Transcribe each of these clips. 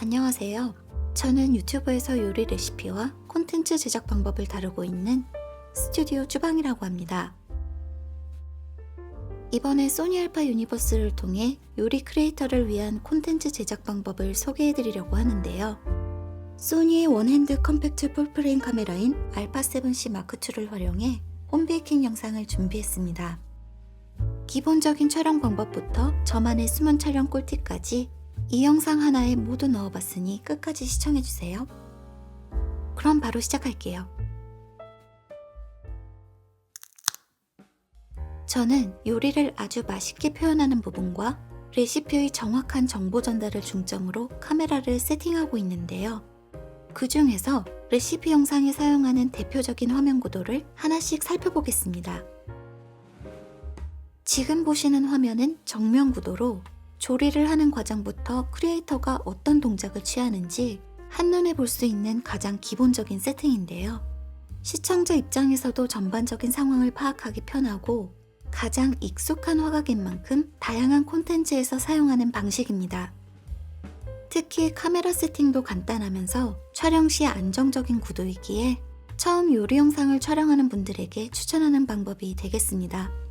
안녕하세요. 저는 유튜브에서 요리 레시피와 콘텐츠 제작 방법을 다루고 있는 스튜디오 주방이라고 합니다. 이번에 소니 알파 유니버스를 통해 요리 크리에이터를 위한 콘텐츠 제작 방법을 소개해드리려고 하는데요. 소니의 원핸드 컴팩트 풀프레임 카메라인 알파 7C 마크2를 활용해 홈베이킹 영상을 준비했습니다. 기본적인 촬영 방법부터 저만의 숨은 촬영 꿀팁까지 이 영상 하나에 모두 넣어봤으니 끝까지 시청해주세요. 그럼 바로 시작할게요. 저는 요리를 아주 맛있게 표현하는 부분과 레시피의 정확한 정보 전달을 중점으로 카메라를 세팅하고 있는데요. 그 중에서 레시피 영상에 사용하는 대표적인 화면 구도를 하나씩 살펴보겠습니다. 지금 보시는 화면은 정면 구도로 조리를 하는 과정부터 크리에이터가 어떤 동작을 취하는지 한눈에 볼 수 있는 가장 기본적인 세팅인데요. 시청자 입장에서도 전반적인 상황을 파악하기 편하고 가장 익숙한 화각인 만큼 다양한 콘텐츠에서 사용하는 방식입니다. 특히 카메라 세팅도 간단하면서 촬영 시 안정적인 구도이기에 처음 요리 영상을 촬영하는 분들에게 추천하는 방법이 되겠습니다.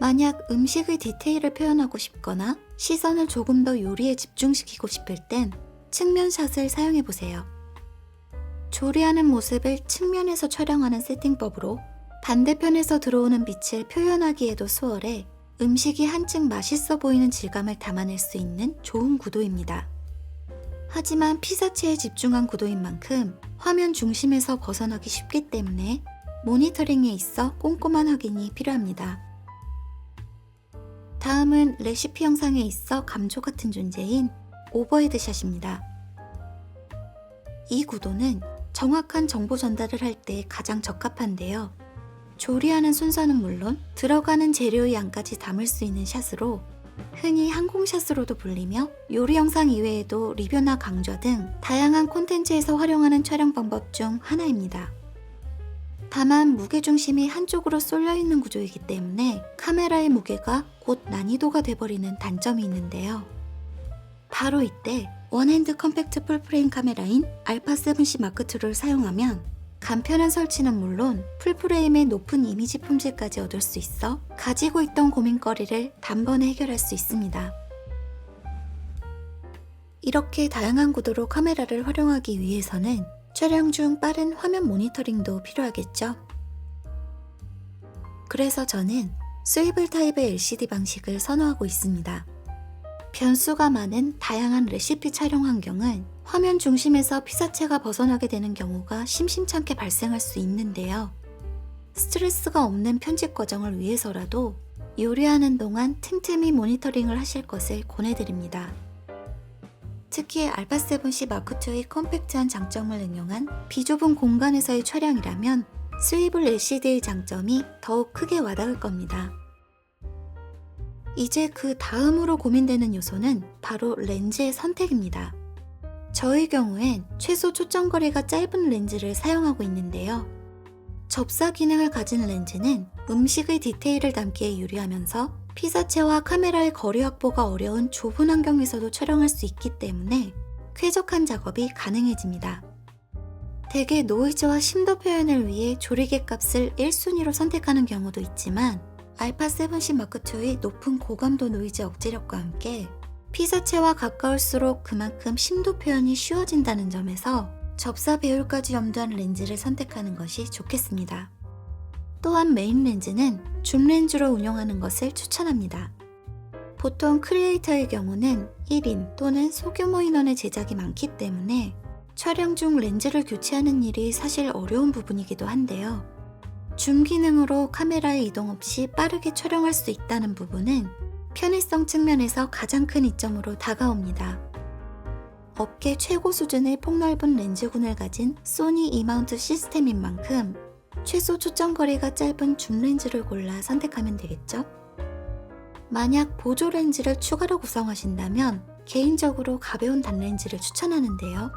만약 음식의 디테일을 표현하고 싶거나 시선을 조금 더 요리에 집중시키고 싶을 땐 측면샷을 사용해 보세요. 조리하는 모습을 측면에서 촬영하는 세팅법으로 반대편에서 들어오는 빛을 표현하기에도 수월해 음식이 한층 맛있어 보이는 질감을 담아낼 수 있는 좋은 구도입니다. 하지만 피사체에 집중한 구도인 만큼 화면 중심에서 벗어나기 쉽기 때문에 모니터링에 있어 꼼꼼한 확인이 필요합니다. 다음은 레시피 영상에 있어 감조 같은 존재인 오버헤드 샷입니다. 이 구도는 정확한 정보 전달을 할 때 가장 적합한데요. 조리하는 순서는 물론 들어가는 재료의 양까지 담을 수 있는 샷으로 흔히 항공샷으로도 불리며 요리 영상 이외에도 리뷰나 강좌 등 다양한 콘텐츠에서 활용하는 촬영 방법 중 하나입니다. 다만 무게중심이 한쪽으로 쏠려 있는 구조이기 때문에 카메라의 무게가 곧 난이도가 돼버리는 단점이 있는데요. 바로 이때 원핸드 컴팩트 풀프레임 카메라인 알파 7C 마크2를 사용하면 간편한 설치는 물론 풀프레임의 높은 이미지 품질까지 얻을 수 있어 가지고 있던 고민거리를 단번에 해결할 수 있습니다. 이렇게 다양한 구도로 카메라를 활용하기 위해서는 촬영 중 빠른 화면 모니터링도 필요하겠죠. 그래서 저는 스위블 타입의 LCD 방식을 선호하고 있습니다. 변수가 많은 다양한 레시피 촬영 환경은 화면 중심에서 피사체가 벗어나게 되는 경우가 심심찮게 발생할 수 있는데요. 스트레스가 없는 편집 과정을 위해서라도 요리하는 동안 틈틈이 모니터링을 하실 것을 권해드립니다. 특히 알파7C 마크2의 컴팩트한 장점을 응용한 비좁은 공간에서의 촬영이라면 스위블 LCD의 장점이 더욱 크게 와닿을 겁니다. 이제 그 다음으로 고민되는 요소는 바로 렌즈의 선택입니다. 저의 경우엔 최소 초점거리가 짧은 렌즈를 사용하고 있는데요. 접사 기능을 가진 렌즈는 음식의 디테일을 담기에 유리하면서 피사체와 카메라의 거리 확보가 어려운 좁은 환경에서도 촬영할 수 있기 때문에 쾌적한 작업이 가능해집니다. 대개 노이즈와 심도 표현을 위해 조리개 값을 1순위로 선택하는 경우도 있지만 알파 7C 마크2의 높은 고감도 노이즈 억제력과 함께 피사체와 가까울수록 그만큼 심도 표현이 쉬워진다는 점에서 접사 배율까지 염두한 렌즈를 선택하는 것이 좋겠습니다. 또한 메인 렌즈는 줌 렌즈로 운영하는 것을 추천합니다. 보통 크리에이터의 경우는 1인 또는 소규모 인원의 제작이 많기 때문에 촬영 중 렌즈를 교체하는 일이 사실 어려운 부분이기도 한데요. 줌 기능으로 카메라의 이동 없이 빠르게 촬영할 수 있다는 부분은 편의성 측면에서 가장 큰 이점으로 다가옵니다. 업계 최고 수준의 폭넓은 렌즈군을 가진 소니 이마운트 시스템인 만큼 최소 초점 거리가 짧은 줌 렌즈를 골라 선택하면 되겠죠? 만약 보조 렌즈를 추가로 구성하신다면 개인적으로 가벼운 단렌즈를 추천하는데요.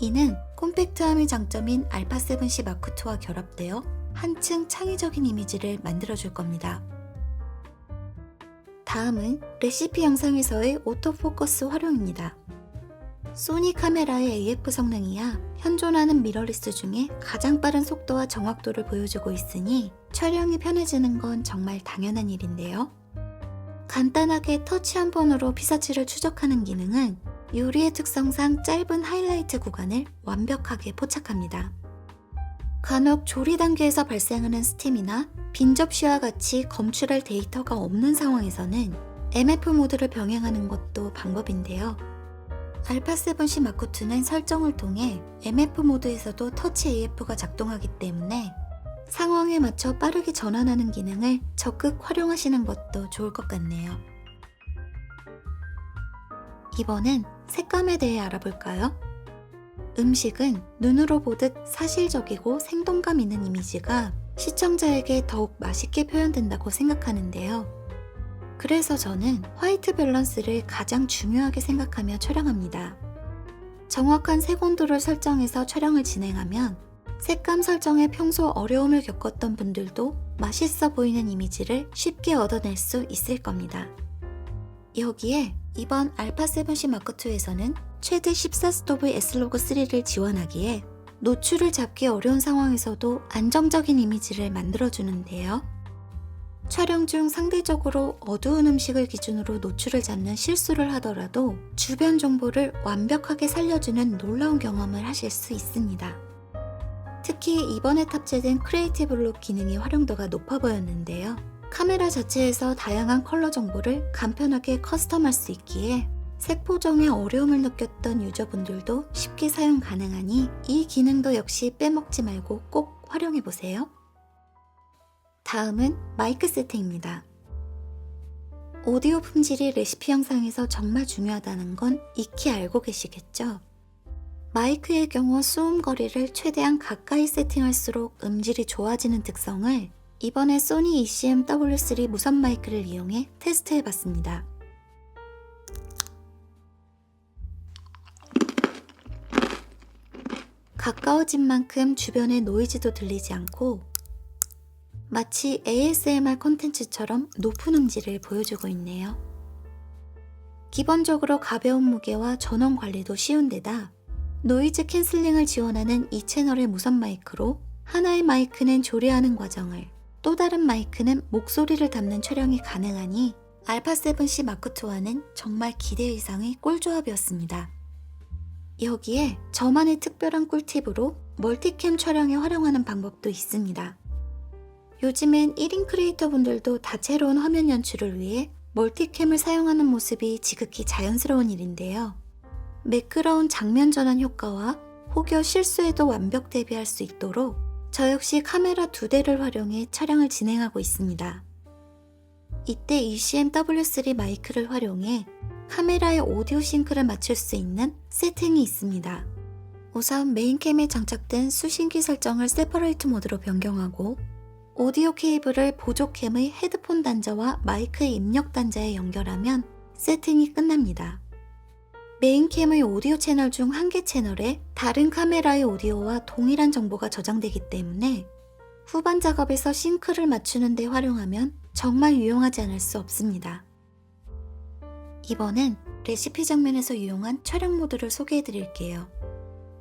이는 콤팩트함의 장점인 알파 7C 마크2와 결합되어 한층 창의적인 이미지를 만들어줄 겁니다. 다음은 레시피 영상에서의 오토포커스 활용입니다. 소니 카메라의 AF 성능이야 현존하는 미러리스 중에 가장 빠른 속도와 정확도를 보여주고 있으니 촬영이 편해지는 건 정말 당연한 일인데요. 간단하게 터치 한 번으로 피사치를 추적하는 기능은 요리의 특성상 짧은 하이라이트 구간을 완벽하게 포착합니다. 간혹 조리 단계에서 발생하는 스팀이나 빈 접시와 같이 검출할 데이터가 없는 상황에서는 MF 모드를 병행하는 것도 방법인데요. 알파7C 마크2는 설정을 통해 MF 모드에서도 터치 AF가 작동하기 때문에 상황에 맞춰 빠르게 전환하는 기능을 적극 활용하시는 것도 좋을 것 같네요. 이번엔 색감에 대해 알아볼까요? 음식은 눈으로 보듯 사실적이고 생동감 있는 이미지가 시청자에게 더욱 맛있게 표현된다고 생각하는데요. 그래서 저는 화이트 밸런스를 가장 중요하게 생각하며 촬영합니다. 정확한 색온도를 설정해서 촬영을 진행하면 색감 설정에 평소 어려움을 겪었던 분들도 맛있어 보이는 이미지를 쉽게 얻어낼 수 있을 겁니다. 여기에 이번 알파 7C 마크2에서는 최대 14스톱의 S로그 3를 지원하기에 노출을 잡기 어려운 상황에서도 안정적인 이미지를 만들어주는데요. 촬영 중 상대적으로 어두운 음식을 기준으로 노출을 잡는 실수를 하더라도 주변 정보를 완벽하게 살려주는 놀라운 경험을 하실 수 있습니다. 특히 이번에 탑재된 크리에이티브 룩 기능의 활용도가 높아 보였는데요. 카메라 자체에서 다양한 컬러 정보를 간편하게 커스텀할 수 있기에 색 보정에 어려움을 느꼈던 유저분들도 쉽게 사용 가능하니 이 기능도 역시 빼먹지 말고 꼭 활용해 보세요. 다음은 마이크 세팅입니다. 오디오 품질이 레시피 영상에서 정말 중요하다는 건 익히 알고 계시겠죠? 마이크의 경우 소음 거리를 최대한 가까이 세팅할수록 음질이 좋아지는 특성을 이번에 소니 ECM W3 무선 마이크를 이용해 테스트해 봤습니다. 가까워진 만큼 주변의 노이즈도 들리지 않고 마치 ASMR 콘텐츠처럼 높은 음질을 보여주고 있네요. 기본적으로 가벼운 무게와 전원 관리도 쉬운 데다 노이즈 캔슬링을 지원하는 이 채널의 무선 마이크로 하나의 마이크는 조리하는 과정을 또 다른 마이크는 목소리를 담는 촬영이 가능하니 알파7C 마크2와는 정말 기대 이상의 꿀조합이었습니다. 여기에 저만의 특별한 꿀팁으로 멀티캠 촬영에 활용하는 방법도 있습니다. 요즘엔 1인 크리에이터 분들도 다채로운 화면 연출을 위해 멀티캠을 사용하는 모습이 지극히 자연스러운 일인데요. 매끄러운 장면 전환 효과와 혹여 실수에도 완벽 대비할 수 있도록 저 역시 카메라 두 대를 활용해 촬영을 진행하고 있습니다. 이때 ECM-W3 마이크를 활용해 카메라의 오디오 싱크를 맞출 수 있는 세팅이 있습니다. 우선 메인캠에 장착된 수신기 설정을 세퍼레이트 모드로 변경하고 오디오 케이블을 보조캠의 헤드폰 단자와 마이크의 입력 단자에 연결하면 세팅이 끝납니다. 메인캠의 오디오 채널 중 한 개 채널에 다른 카메라의 오디오와 동일한 정보가 저장되기 때문에 후반 작업에서 싱크를 맞추는 데 활용하면 정말 유용하지 않을 수 없습니다. 이번엔 레시피 장면에서 유용한 촬영 모드를 소개해 드릴게요.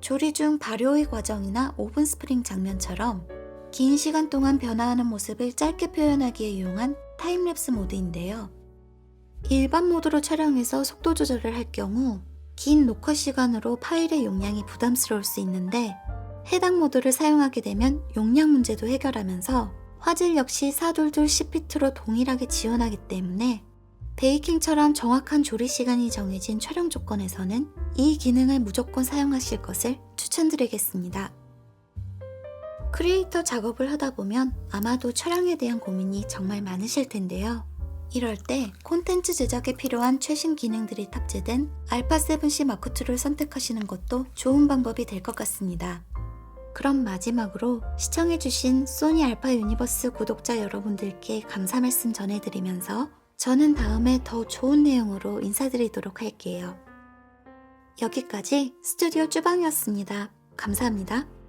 조리 중 발효의 과정이나 오븐 스프링 장면처럼 긴 시간 동안 변화하는 모습을 짧게 표현하기에 유용한 타임랩스 모드인데요. 일반 모드로 촬영해서 속도 조절을 할 경우 긴 녹화 시간으로 파일의 용량이 부담스러울 수 있는데 해당 모드를 사용하게 되면 용량 문제도 해결하면서 화질 역시 422 10비트로 동일하게 지원하기 때문에 베이킹처럼 정확한 조리 시간이 정해진 촬영 조건에서는 이 기능을 무조건 사용하실 것을 추천드리겠습니다. 크리에이터 작업을 하다 보면 아마도 촬영에 대한 고민이 정말 많으실 텐데요. 이럴 때 콘텐츠 제작에 필요한 최신 기능들이 탑재된 알파 7C 마크2를 선택하시는 것도 좋은 방법이 될 것 같습니다. 그럼 마지막으로 시청해주신 소니 알파 유니버스 구독자 여러분들께 감사 말씀 전해드리면서 저는 다음에 더 좋은 내용으로 인사드리도록 할게요. 여기까지 스튜디오 쭈방이었습니다. 감사합니다.